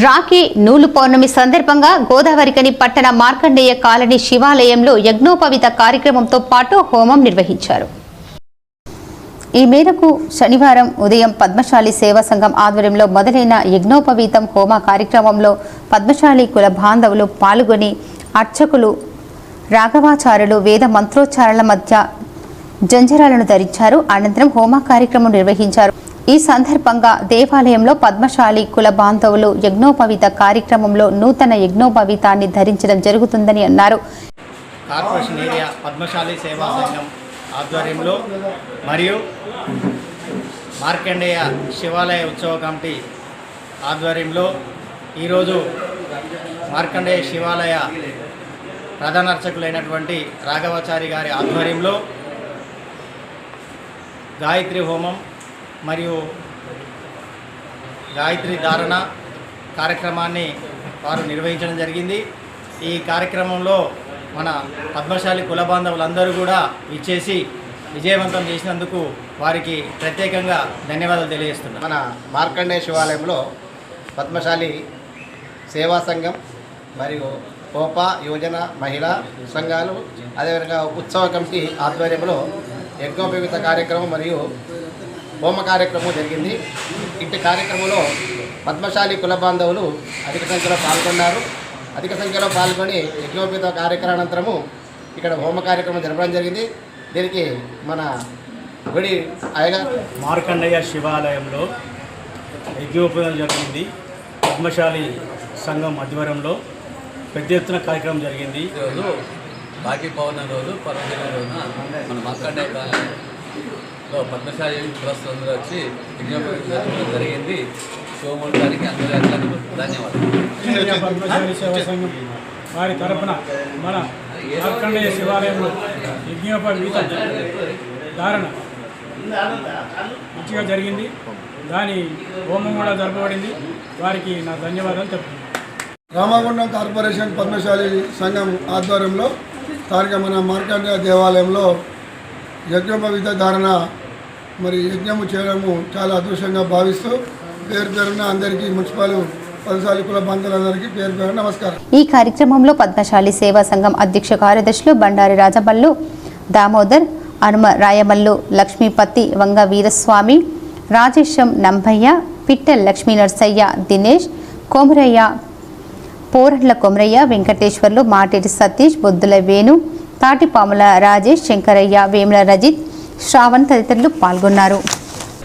రాఖీ నూలు పౌర్ణమి సందర్భంగా గోదావరికని పట్టణ మార్కండేయ కాలనీ శివాలయంలో యజ్ఞోపవిత కార్యక్రమంతో పాటు హోమం నిర్వహించారు. ఈ మేరకు శనివారం ఉదయం పద్మశాలి సేవా సంఘం ఆధ్వర్యంలో మొదలైన యజ్ఞోపవీతం హోమ కార్యక్రమంలో పద్మశాలి కుల బాంధవులు పాల్గొని అర్చకులు రాఘవాచార్యులు వేద మంత్రోచ్చారణల మధ్య జంజరాలను ధరించారు. అనంతరం హోమ కార్యక్రమం నిర్వహించారు. ఈ సందర్భంగా దేవాలయంలో పద్మశాలి కుల బాంధవులు యజ్ఞోపవిత కార్యక్రమంలో నూతన యజ్ఞోపవితాన్ని ధరించడం జరుగుతుందని అన్నారు. కార్పొరేషన్ ఏరియా పద్మశాలి సేవా సంఘం ఆధ్వర్యంలో మరియు మార్కండేయ శివాలయ ఉత్సవ కమిటీ ఆధ్వర్యంలో ఈరోజు మార్కండేయ శివాలయ ప్రధాన అర్చకులైనటువంటి రాఘవాచారి గారి ఆధ్వర్యంలో గాయత్రి హోమం మరియు గాయత్రి ధారణ కార్యక్రమాన్ని వారు నిర్వహించడం జరిగింది. ఈ కార్యక్రమంలో మన పద్మశాలి కుల బాంధవులందరూ కూడా ఇచ్చేసి విజయవంతం చేసినందుకు వారికి ప్రత్యేకంగా ధన్యవాదాలు తెలియజేస్తున్నాను మన మార్కండే శివాలయంలో పద్మశాలి సేవా సంఘం మరియు కోప యువజన మహిళా సంఘాలు అదేవిధంగా ఉత్సవ కమిటీ ఆధ్వర్యంలో యజ్ఞోపవిత కార్యక్రమం మరియు హోమ కార్యక్రమం జరిగింది. ఇట్టి కార్యక్రమంలో పద్మశాలి కుల బాంధవులు అధిక సంఖ్యలో పాల్గొన్నారు. అధిక సంఖ్యలో పాల్గొని యజ్ఞోపేత కార్యక్రమానంతరము ఇక్కడ హోమ కార్యక్రమం జరపడం జరిగింది. దీనికి మన గుడి అయ్యగా మార్కండయ్య శివాలయంలో యజ్ఞోపయోగం జరిగింది. పద్మశాలి సంఘం ఆధ్వర్యంలో పెద్ద ఎత్తున కార్యక్రమం జరిగింది. రోజు బాకీ పౌర్ణమి రోజు పర్వదిన రోజున మన మార్కండే కాలనీలో పద్మశాలి కులస్తులందరూ వచ్చి విజ్ఞాపనం జరగడం జరిగింది. సోముడు గారికి అందరి అందరికీ ధన్యవాదాలు. ఇండియా పద్మశాలి సేవా సంఘం వారి తరపున మన మార్కండేయ శివాలయంలో యజ్ఞోపవీత ధారణ మంచిగా జరిగింది. దాని హోమం కూడా జరపబడింది. వారికి నా ధన్యవాదాలు చెప్తున్నాను రామగుండం కార్పొరేషన్ పద్మశాలి సంఘం ఆధ్వర్యంలో స్థానిక మన మార్కండేయ దేవాలయంలో యజ్ఞోపవిత ధారణ మరి యజ్ఞము చేయడము చాలా అదృష్టంగా భావిస్తూ పేరు పేరున అందరికీ మున్సిపల్ ఈ కార్యక్రమంలో పద్మశాలి సేవా సంఘం అధ్యక్ష కార్యదర్శులు బండారి రాజమల్లు దామోదర్ హనుమ రాయమల్లు లక్ష్మీపతి వంగ వీరస్వామి రాజేశం నంభయ్య పిట్టెల్ లక్ష్మీ నర్సయ్య దినేష్ కొమరయ్య పోరట్ల కొమరయ్య వెంకటేశ్వర్లు మాటేటి సతీష్ బొద్దుల వేణు తాటిపాముల రాజేష్ శంకరయ్య వేముల రజిత్ శ్రావణ్ తదితరులు పాల్గొన్నారు.